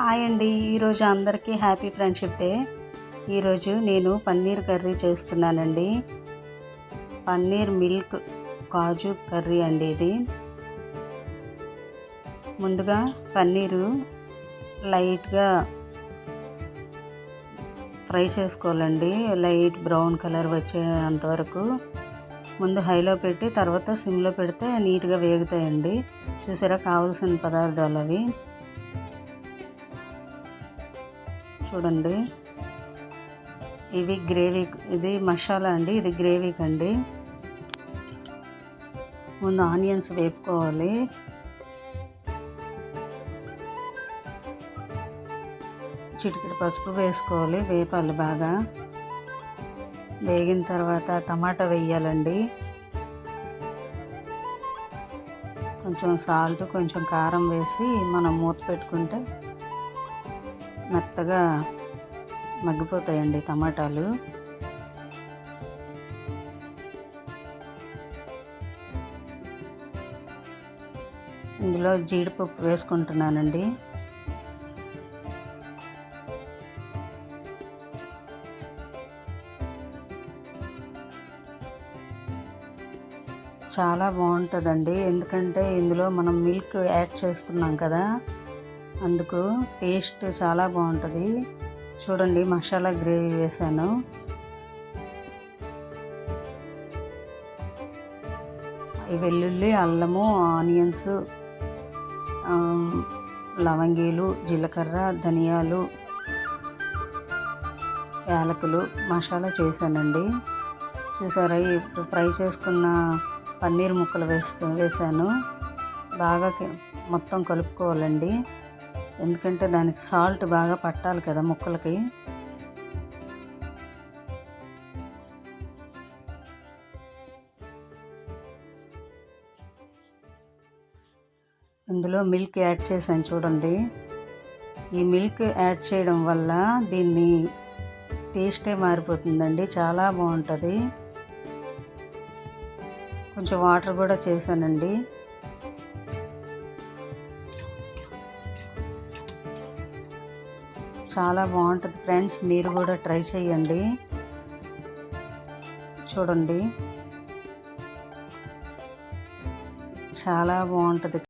Hi అండి. ఈరోజు అందరికీ హ్యాపీ ఫ్రెండ్షిప్ డే. ఈరోజు నేను పన్నీర్ కర్రీ చేస్తున్నానండి. పన్నీర్ మిల్క్ కాజు కర్రీ అండి ఇది. ముందుగా పన్నీరు లైట్గా ఫ్రై చేసుకోవాలండి. లైట్ బ్రౌన్ కలర్ వచ్చేంత వరకు. ముందు హైలో పెట్టి తర్వాత సిమ్లో పెడితే నీట్గా వేగుతాయండి. చూసారా కావాల్సిన పదార్థాలు అవి. చూడండి. ఇవి గ్రేవీ ఇది మసాలా అండి ఇది గ్రేవీకి అండి ముందు ఆనియన్స్ వేపుకోవాలి. చిటికెడు పసుపు వేసుకోవాలి వేపాలి బాగా. వేగిన తర్వాత టమాటా వేయాలండి. కొంచెం సాల్ట్ కొంచెం కారం వేసి మనం మూత పెట్టుకుంటే మెత్తగా మగ్గిపోతాయండి టమాటాలు. ఇందులో జీడిపప్పు వేసుకుంటున్నానండి. చాలా బాగుంటుందండి. ఎందుకంటే ఇందులో మనం మిల్క్ యాడ్ చేస్తున్నాం కదా. అందుకు టేస్ట్ చాలా బాగుంటుంది. చూడండి మసాలా గ్రేవీ వేసాను. ఈ వెల్లుల్లి అల్లము ఆనియన్స్ లవంగీలు జీలకర్ర ధనియాలు యాలకులు మసాలా చేశానండి. చూసారా ఇప్పుడు ఫ్రై చేసుకున్న పన్నీర్ ముక్కలు వేస్తూ వేసాను బాగా మొత్తం కలుపుకోవాలండి. ఎందుకంటే దానికి సాల్ట్ బాగా పట్టాలి కదా ముక్కలకి. ఇందులో మిల్క్ యాడ్ చేశాను చూడండి. ఈ మిల్క్ యాడ్ చేయడం వల్ల దీన్ని టేస్టే మారిపోతుందండి. చాలా బాగుంటుంది. కొంచెం వాటర్ కూడా చేశానండి. చాలా బాగుంటుంది ఫ్రెండ్స్. మీరు కూడా ట్రై చేయండి. చూడండి. చాలా బాగుంటుంది.